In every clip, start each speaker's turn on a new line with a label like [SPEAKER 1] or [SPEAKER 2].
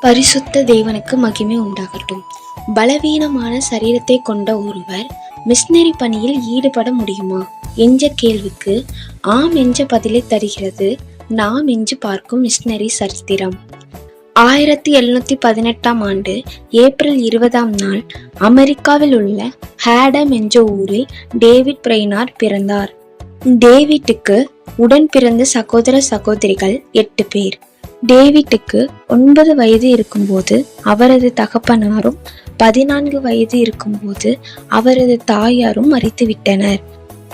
[SPEAKER 1] பரிசுத்த தேவனுக்கு மகிமை உண்டாகட்டும். பலவீனமான சரீரத்தை கொண்ட ஒருவர் மிஷினரி பணியில் ஈடுபட முடியுமா? என்ற கேள்விக்கு ஆம் என்ற பதிலை தருகிறது நாம் என்று பார்க்கும் மிஷினரி சரித்திரம். ஆயிரத்தி எழுநூத்தி பதினெட்டாம் ஆண்டு ஏப்ரல் இருபதாம் நாள் அமெரிக்காவில் உள்ள ஹேடம் என்ற ஊரில் டேவிட் பிரெய்னார் பிறந்தார். டேவிட்டுக்கு உடன் பிறந்த சகோதர சகோதரிகள் எட்டு பேர். டேவிட்டுக்கு ஒன்பது வயது இருக்கும்போது அவரது தகப்பனாரும் பதினான்கு வயது இருக்கும்போது அவரது தாயாரும் மறித்துவிட்டனர்.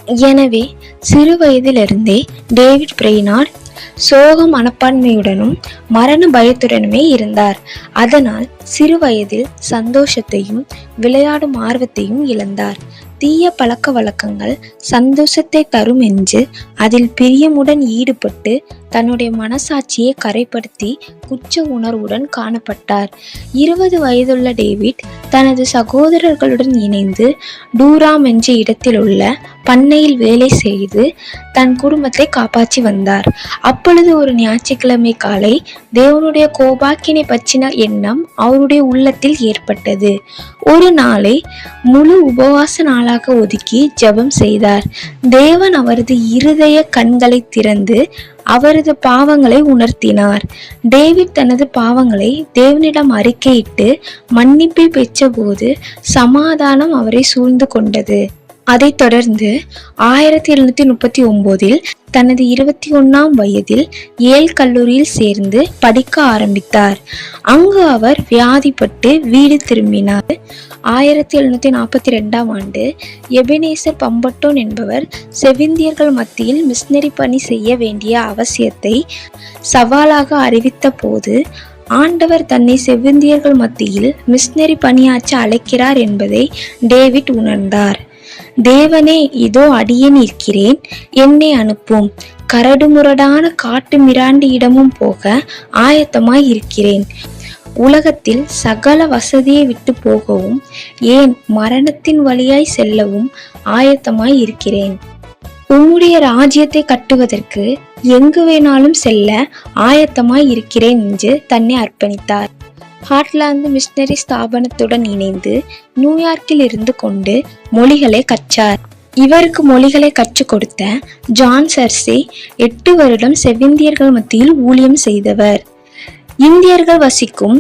[SPEAKER 1] எனவே சிறு வயதிலிருந்தே டேவிட் பிரெய்னார்ட் சோக மனப்பான்மையுடனும் மரண பயத்துடனுமே இருந்தார். அதனால் சிறு வயதில் சந்தோஷத்தையும் விளையாடும் ஆர்வத்தையும் இழந்தார். தீய பழக்க வழக்கங்கள் சந்தோஷத்தை தரும் என்று அதில் பிரியமுடன் ஈடுபட்டு தன்னுடைய மனசாட்சியை கரைப்படுத்தி குச்ச உணர்வுடன் காணப்பட்டார். இருபது வயதுள்ள டேவிட் தனது சகோதரர்களுடன் இணைந்து டூராம் என்ற இடத்தில் உள்ள பண்ணையில் வேலை செய்து தன் குடும்பத்தை காப்பாற்றி வந்தார். அப்பொழுது ஒரு ஞாயிற்றுக்கிழமை காலை தேவனுடைய கோபாக்கினை பற்றின எண்ணம் அவருடைய உள்ளத்தில் ஏற்பட்டது. ஒரு நாளை முழு உபவாச நாளாக ஒதுக்கி ஜெபம் செய்தார். தேவன் அவரது இருதய கண்களை திறந்து அவரது பாவங்களை உணர்த்தினார். டேவிட் தனது பாவங்களை தேவனிடம் அறிக்கையிட்டு மன்னிப்பை பெற்றபோது சமாதானம் அவரை சூழ்ந்து கொண்டது. அதைத் தொடர்ந்து ஆயிரத்தி எழுநூத்தி முப்பத்தி ஒன்பதில் தனது இருபத்தி ஒன்னாம் வயதில் ஏல் கல்லூரியில் சேர்ந்து படிக்க ஆரம்பித்தார். அங்கு அவர் வியாதிப்பட்டு வீடு திரும்பினார். ஆயிரத்தி எழுநூத்தி நாற்பத்தி ரெண்டாம் ஆண்டு எபினேசர் பம்பட்டோன் என்பவர் செவிந்தியர்கள் மத்தியில் மிஷினரி பணி செய்ய வேண்டிய அவசியத்தை சவாலாக அறிவித்த போது ஆண்டவர் தன்னை செவிந்தியர்கள் மத்தியில் மிஷினரி பணியாற்ற அழைக்கிறார் என்பதை டேவிட் உணர்ந்தார். தேவனே இதோ அடியேன் இருக்கிறேன் என்னை அனுப்பும். கரடுமுரடான காட்டு மிராண்டி இடமும் போக ஆயத்தமாய் இருக்கிறேன். உலகத்தில் சகல வசதியை விட்டு போகவும் ஏன் மரணத்தின் வழியாய் செல்லவும் ஆயத்தமாய் இருக்கிறேன். உம்முடைய ராஜ்யத்தை கட்டுவதற்கு எங்கு வேணாலும் செல்ல ஆயத்தமாய் இருக்கிறேன் என்று தன்னை அர்ப்பணித்தார். ஹாட்லாந்து மிஷினரி ஸ்தாபனத்துடன் இணைந்து நியூயார்க்கில் இருந்து கொண்டு மொழிகளை கற்றார். இவருக்கு மொழிகளை கற்றுக் கொடுத்த ஜான் சர்சி எட்டு வருடம் செவிந்தியர்கள் மத்தியில் ஊழியம் செய்தவர். இந்தியர்கள் வசிக்கும்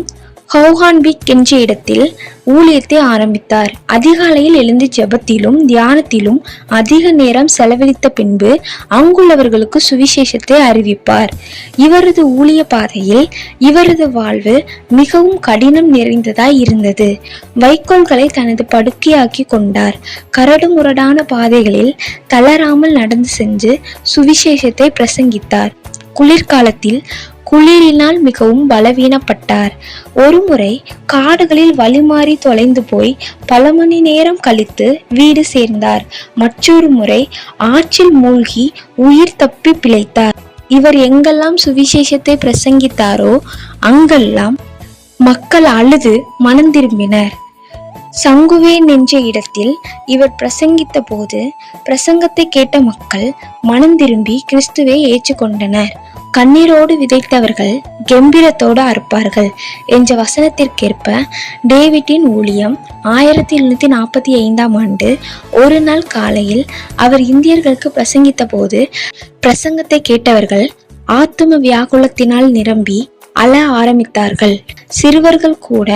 [SPEAKER 1] ஹவுஹான்பிக் என்ற இடத்தில் ஊழியத்தை ஆரம்பித்தார். அதிகாலையில் எழுந்து ஜெபத்திலும் தியானத்திலும் அதிக நேரம் செலவழித்த பின்பு அங்குள்ளவர்களுக்கு சுவிசேஷத்தை அறிவிப்பார். இவரது ஊழிய பாதையில் இவரது வாழ்வு மிகவும் கடினம் நிறைந்ததாய் இருந்தது. வைக்கோல்களை தனது படுக்கையாக்கி கொண்டார். கரடுமுரடான பாதைகளில் தளராமல் நடந்து சென்று சுவிசேஷத்தை பிரசங்கித்தார். குளிர்காலத்தில் குளிரினால் மிகவும் பலவீனப்பட்டார். ஒருமுறை காடுகளில் வழிமாறி தொலைந்து போய் பல மணி நேரம் கழித்து வீடு சேர்ந்தார். மற்றொரு முறை ஆற்றில் மூழ்கி உயிர் தப்பி பிழைத்தார். இவர் எங்கெல்லாம் சுவிசேஷத்தை பிரசங்கித்தாரோ அங்கெல்லாம் மக்கள் அழுது மனம் திரும்பினர். சங்குவேன் என்ற இடத்தில் இவர் பிரசங்கித்த போது பிரசங்கத்தை கேட்ட மக்கள் மனம் திரும்பி கிறிஸ்துவை ஏற்றுக்கொண்டனர். கண்ணீரோடு விதைத்தவர்கள் கெம்பீரத்தோடு அறுப்பார்கள். என்ற வசனத்திற்கேற்ப டேவிட்டின் ஊழியம் ஆயிரத்தி எழுநூத்தி நாற்பத்தி ஐந்தாம் ஆண்டு ஒரு நாள் காலையில் அவர் இந்தியர்களுக்கு பிரசங்கித்த போது பிரசங்கத்தை கேட்டவர்கள் ஆத்தும வியாகுலத்தினால் நிரம்பி அழ ஆரம்பித்தார்கள். சிறுவர்கள் கூட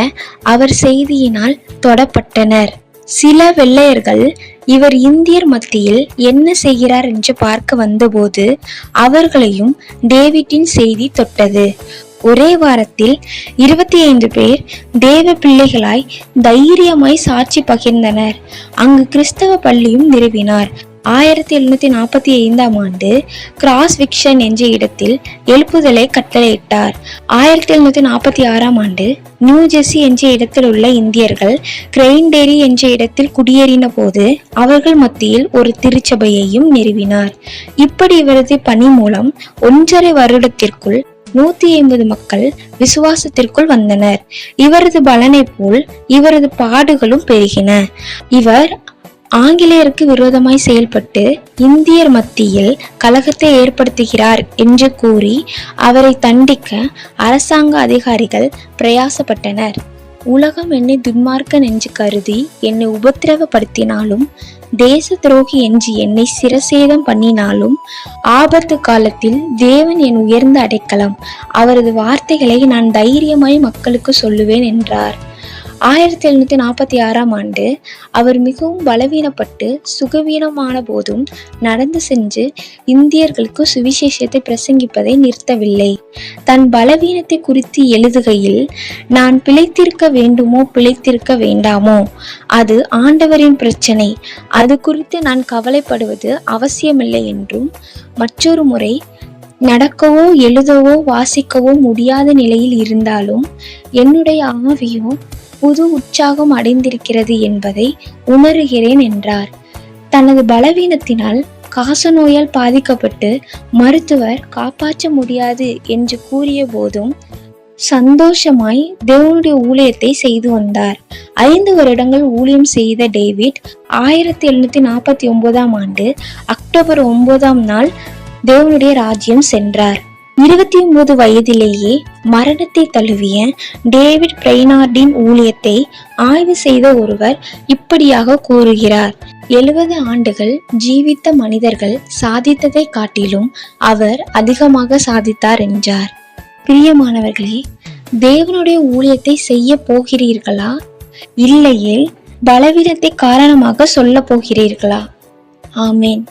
[SPEAKER 1] அவர் செய்தியினால் தொடப்பட்டனர். சில வெள்ளையர்கள் இவர் இந்தியர் மத்தியில் என்ன செய்கிறார் என்று பார்க்க வந்தபோது அவர்களையும் டேவிட்டின் செய்தி தொட்டது. ஒரே வாரத்தில் இருபத்தி ஐந்து பேர் தேவ பிள்ளைகளாய் தைரியமாய் சாட்சி பகிர்ந்தனர். அங்கு கிறிஸ்தவ பள்ளியும் நிறுவினார். ஆயிரத்தி எழுநூத்தி நாற்பத்தி ஐந்தாம் ஆண்டு கிராஸ் விக்ஷன் என்ற இடத்தில் எழுப்புதலை கட்டளையிட்டார். ஆயிரத்தி எழுநூத்தி நாற்பத்தி ஆறாம் ஆண்டு நியூ ஜெர்சி என்ற இடத்தில் உள்ள இந்தியர்கள் கிரெயின்டேரி என்ற இடத்தில் குடியேறின போது அவர்கள் மத்தியில் ஒரு திருச்சபையையும் நிறுவினார். இப்படி இவரது பணி மூலம் ஒன்றரை வருடத்திற்குள் நூத்தி ஐம்பது மக்கள் விசுவாசத்திற்குள் வந்தனர். இவரது பலனை போல் இவரது பாடுகளும் பெருகின. இவர் ஆங்கிலேயருக்கு விரோதமாய் செயல்பட்டு இந்தியர் மத்தியில் கலகத்தை ஏற்படுத்துகிறார் என்று கூறி அவரை தண்டிக்க அரசாங்க அதிகாரிகள் பிரயாசப்பட்டனர். உலகம் என்னை துன்மார்க்கன் என்று கருதி என்னை உபத்திரவப்படுத்தினாலும் தேச துரோகி என்று என்னை சிரசேதம் பண்ணினாலும் ஆபத்து காலத்தில் தேவன் என் உயர்ந்த அடைக்கலம் அவரது வார்த்தைகளை நான் தைரியமாய் மக்களுக்கு சொல்லுவேன் என்றார். ஆயிரத்தி எழுநூத்தி நாற்பத்தி ஆறாம் ஆண்டு அவர் மிகவும் பலவீனப்பட்டு சுகவீனமான போதும் நடந்து சென்று இந்தியர்களுக்கு சுவிசேஷத்தை பிரசங்கிப்பதை நிறுத்தவில்லை. தன் பலவீனத்தை குறித்து எழுதுகையில் நான் பிழைத்திருக்க வேண்டுமோ பிழைத்திருக்க வேண்டாமோ? அது ஆண்டவரின் பிரச்சனை. அது குறித்து நான் கவலைப்படுவது அவசியமில்லை என்றும் மற்றொரு முறை நடக்கவோ எழுதவோ வாசிக்கவோ முடியாத நிலையில் இருந்தாலும் என்னுடைய ஆவியோ புது உற்சாகம் அடைந்திருக்கிறது என்பதை உணர்கிறேன் என்றார். தனது பலவீனத்தினால் காசநோயால் பாதிக்கப்பட்டு மருத்துவர் காப்பாற்ற முடியாது என்று கூறிய போதும் சந்தோஷமாய் தேவனுடைய ஊழியத்தை செய்து வந்தார். ஐந்து வருடங்கள் ஊழியம் செய்த டேவிட் ஆயிரத்தி எழுநூத்தி நாற்பத்தி ஒன்பதாம் ஆண்டு அக்டோபர் ஒன்பதாம் நாள் தேவனுடைய ராஜ்யம் சென்றார். இருபத்தி ஒன்பது வயதிலேயே மரணத்தை தழுவிய டேவிட் பிரெய்னார்டின் ஊழியத்தை ஆய்வு செய்த ஒருவர் இப்படியாக கூறுகிறார். எழுபது ஆண்டுகள் ஜீவித்த மனிதர்கள் சாதித்ததை காட்டிலும் அவர் அதிகமாக சாதித்தார் என்றார். பிரியமானவர்களே தேவனுடைய ஊழியத்தை செய்ய போகிறீர்களா? இல்லையே பலவீனத்தை காரணமாக சொல்ல போகிறீர்களா? ஆமேன்.